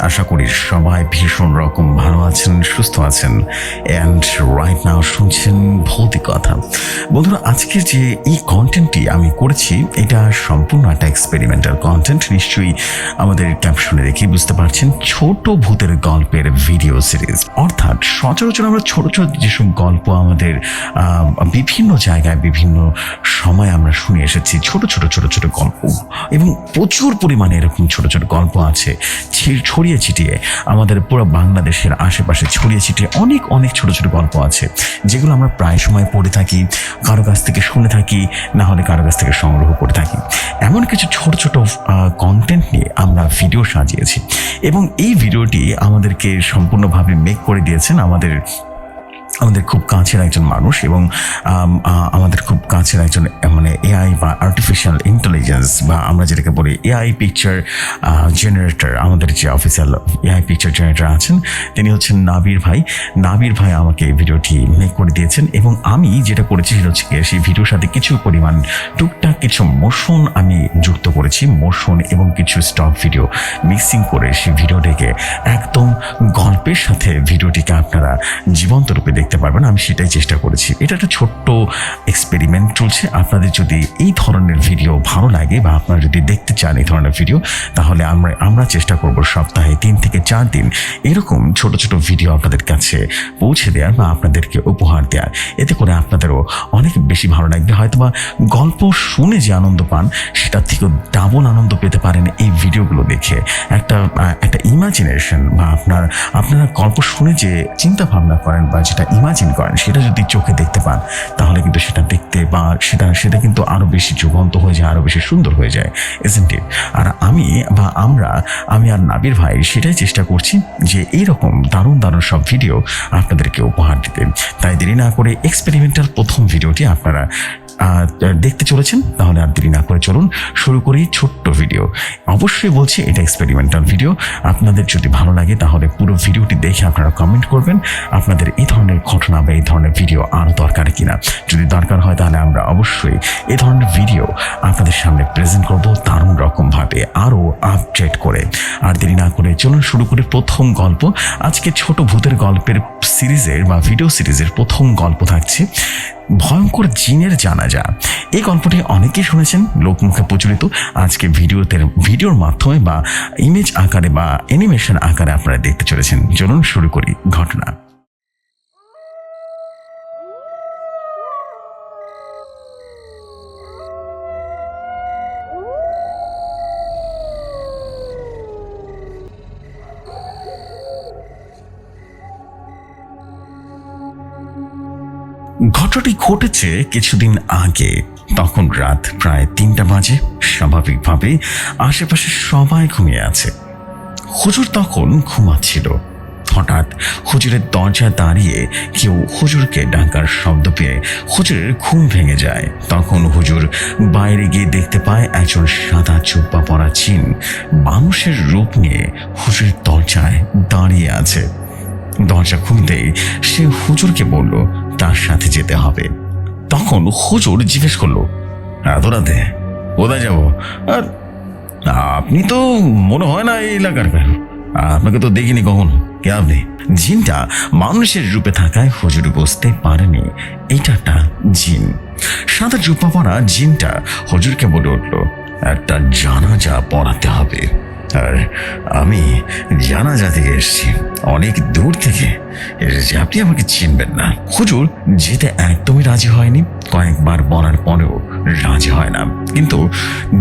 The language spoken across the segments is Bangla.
আশা করি সবাই ভীষণ রকম ভালো আছেন, সুস্থ আছেন অ্যান্ড রাইট নাও শুনছেন ভৌতিক কথা। বন্ধুরা, আজকের যে এই কন্টেন্টটি আমি করেছি, এটা সম্পূর্ণ একটা এক্সপেরিমেন্টাল কন্টেন্ট নিশ্চয়ই আমাদের ক্যাপশনে দেখে বুঝতে পারছেন, ছোট ভূতের গল্পের ভিডিও সিরিজ অর্থাৎ সচরাচর আমরা ছোট ছোট যেসব গল্প আমাদের বিভিন্ন জায়গায়, বিভিন্ন সময় আমরা শুনে এসেছি, ছোট ছোট ছোট ছোট গল্প। এবং প্রচুর পরিমাণে এরকম ছোট ছোট গল্প আছে, ছি- ছড়িয়ে ছিটিয়ে আমাদের পুরো বাংলাদেশের আশেপাশে ছড়িয়ে ছিটিয়ে অনেক অনেক ছোট ছোট গল্প আছে, যেগুলো আমরা প্রায় সময় পড়ে থাকি, কারও কাছ থেকে শুনে থাকি, না হলে কারও কাছ থেকে সংগ্রহ করে থাকি। এমন কিছু ছোট ছোট কন্টেন্ট নিয়ে আমরা ভিডিও সাজিয়েছি এবং এই ভিডিওটি আমাদেরকে সম্পূর্ণভাবে মেক করে দিয়েছেন আমাদের আমাদের খুব কাছের একজন মানুষ এবং আমাদের খুব কাছের একজন মানে এআই বা আর্টিফিশিয়াল ইন্টেলিজেন্স বা আমরা যেটাকে বলি এআই পিকচার জেনারেটর আমাদের যে অফিসিয়াল এআই পিকচার জেনারেটর আছেন, তিনি হচ্ছেন নাবির ভাই। নাবির ভাই আমাকে এই ভিডিওটি মেক করে দিয়েছেন এবং আমি যেটা করেছি সেটা হচ্ছে সেই ভিডিওর সাথে কিছু পরিমাণ টুকটাক কিছু মোশন আমি যুক্ত করেছি মোশন এবং কিছু স্টক ভিডিও। মিক্সিং করে সেই ভিডিওটিকে একদম গল্পের সাথে ভিডিওটিকে আপনারা জীবন্ত রূপে দেখতে পারবেন, আমি সেটাই চেষ্টা করেছি। এটা একটা ছোট্ট এক্সপেরিমেন্ট চলছে। আপনাদের যদি এই ধরনের ভিডিও ভালো লাগে বা আপনারা যদি দেখতে চান এই ধরনের ভিডিও, তাহলে আমরা আমরা চেষ্টা করব সপ্তাহে তিন থেকে চার দিন এরকম ছোট ছোট ভিডিও আপনাদের কাছে পৌঁছে দেওয়ার বা আপনাদেরকে উপহার দেওয়ার এতে করে আপনাদেরও অনেক বেশি ভালো লাগবে। হয়তোবা গল্প শুনে যে আনন্দ পান, সেটার থেকেও ডাবল আনন্দ পেতে পারেন এই ভিডিওগুলো দেখে? একটা একটা ইমাজিনেশন বা আপনার, আপনারা গল্প শুনে যে চিন্তা ভাবনা করেন বা যেটা ইমাজিন করেন, সেটা যদি চোখে দেখতে পান, তাহলে কিন্তু সেটা দেখতে বা সেটা সেটা কিন্তু আরও বেশি যুগন্ত হয়ে যায় আরও বেশি সুন্দর হয়ে যায় এজেন্ট আর আমি বা আমরা, আমি আর নাবির ভাই সেটাই চেষ্টা করছি যে এইরকম দারুণ দারুণ সব ভিডিও আপনাদেরকে উপহার দিতে। তাই দেরি না করে এক্সপেরিমেন্টাল প্রথম ভিডিওটি আপনারা দেখতে চলেছেন, তাহলে আর দেরি না করে চলুন শুরু করি ছোট্ট ভিডিও। অবশ্যই বলছি, এটা এক্সপেরিমেন্টাল ভিডিও আপনাদের যদি ভালো লাগে, তাহলে পুরো ভিডিওটি দেখে আপনারা কমেন্ট করবেন, আপনাদের এই ধরনের ঘটনা বা এই ধরনের ভিডিও আরও দরকার কিনা। যদি দরকার হয়, তাহলে আমরা অবশ্যই এই ধরনের ভিডিও আপনাদের সামনে প্রেজেন্ট করব, দারুণ রকমভাবে আরও আপডেট করে। আর দেরি না করে চলুন শুরু করি প্রথম গল্প। আজকে ছোট ভূতের গল্পের সিরিজের বা ভিডিও সিরিজের প্রথম গল্প থাকছে ভয়ঙ্কর জিনের জানাজা। এই গল্পটি অনেকেই শুনেছেন, লোকমুখে প্রচলিত। আজকে ভিডিওতে, ভিডিওর মাধ্যমে বা ইমেজ আকারে বা অ্যানিমেশন আকারে আপনারা দেখতে চলেছেন। চলুন শুরু করি ঘটনা। ঘটনাটি ঘটেছে কিছুদিন আগে। তখন রাত প্রায় তিনটা বাজে, স্বাভাবিকভাবে আশেপাশে সবাই ঘুমিয়ে আছে। হুজুর তখন ঘুমাচ্ছিল। হঠাৎ হুজুরের দরজা দাঁড়িয়ে কেউ হুজুরকে ডাকার শব্দ পেয়ে হুজুরের ঘুম ভেঙে যায়। তখন হুজুর বাইরে গিয়ে দেখতে পায় একজন সাদা চুপ্পা পরা চিন মানুষের রূপ নিয়ে হুজুরের দরজায় দাঁড়িয়ে আছে। দরজা খুলতেই সে হুজুরকে বলল, তার সাথে যেতে হবে। তখন হুজুর জিজ্ঞেস করল এত রাতে কোথায় যাব? আর আপনি তো মনে হয় না এই এলাকার আপনাকে তো দেখিনি কখনো, কে আপনি? জিনটা মানুষের রূপে থাকায় হুজুর বুঝতে পারেনি, এটা একটা জিন। সাদা জুপা পরা জিনটা হুজুরকে বলে উঠল, একটা জানাজা পড়াতে হবে। আর আমি জানাজা থেকে এসেছি। অনেক দূর থেকে আপনি আমাকে চিনবেন না। হুজুর, যেতে একদমই রাজি হয়নি। কয়েকবার বলার পরেও রাজি হয় না। কিন্তু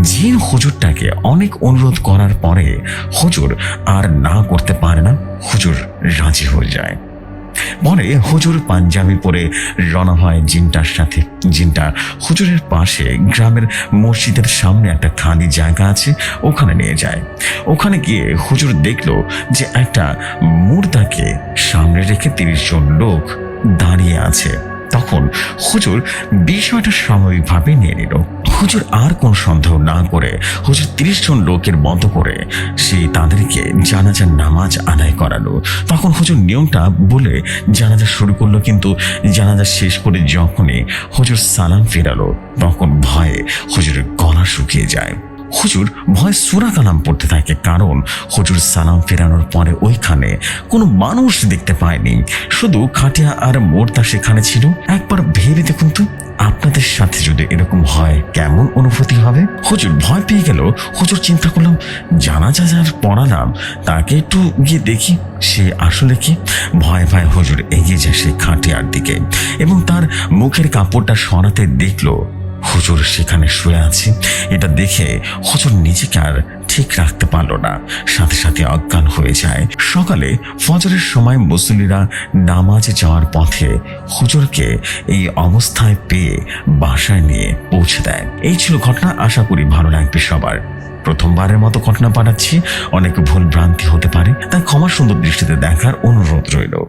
জিন হুজুরটাকে অনেক অনুরোধ করার পরে হুজুর আর না করতে পারে না। হুজুর রাজি হয়ে যায়। পরে হুজুর পাঞ্জাবি পরে রওনা হয় জিনটার সাথে। জিনটা হুজুরের পাশে গ্রামের মসজিদের সামনে একটা খালি জায়গা আছে, ওখানে নিয়ে যায়। ওখানে গিয়ে হুজুর দেখল যে একটা মুর্দাকে সামনে রেখে তিরিশ জন লোক দাঁড়িয়ে আছে। তখন হুজুর বিষয়টা স্বাভাবিকভাবে নিয়ে নিল। হুজুর আর কোন সন্দেহ না করে হুজুর তিরিশ জন লোকের মত করে সে তাদেরকে জানাজার নামাজ আদায় করালো। তখন হুজুর নিয়মটা বলে জানাজা শুরু করল কিন্তু জানাজা শেষ করে যখনই হুজুর সালাম ফেরালো, তখন ভয়ে হুজুরের গলা শুকিয়ে যায়। হুজুর ভয় সুরা কালাম পড়তে থাকে, কারণ হুজুর সালাম ফেরানোর পরে ওইখানে কোনো মানুষ দেখতে পায়নি। শুধু খাটিয়া আর মোর্তা সেখানে ছিল। একবার ভেবে দেখুন তো, আপনাদের সাথে যদি এরকম হয়, কেমন অনুভূতি হবে? হুজুর ভয় পেয়ে গেল। হুজুর চিন্তা করলাম জানা যা যার পড়ালাম, তাকে একটু গিয়ে দেখি, সে আসলে কি? ভয় ভয় হুজুর এগিয়ে যায় সেই খাটিয়ার দিকে এবং তার মুখের কাপড়টা সরাতে দেখল। হুজুর সেখানে শুয়ে আছে। এটা দেখে হুজুর নিজেকে আর ঠিক রাখতে পারল না। সাথে সাথে অজ্ঞান হয়ে যায়। সকালে ফজরের সময় মুসল্লিরা নামাজে যাওয়ার পথে হুজুরকে এই অবস্থায় পেয়ে বাসায় নিয়ে পৌঁছে দেয়। এই ছিল ঘটনা। আশা করি ভালো লাগবে সবার। প্রথমবারের মতো ঘটনা পাঠাচ্ছি। অনেক ভুল ভ্রান্তি হতে পারে। তাই ক্ষমা সুন্দর দৃষ্টিতে দেখার অনুরোধ রইল।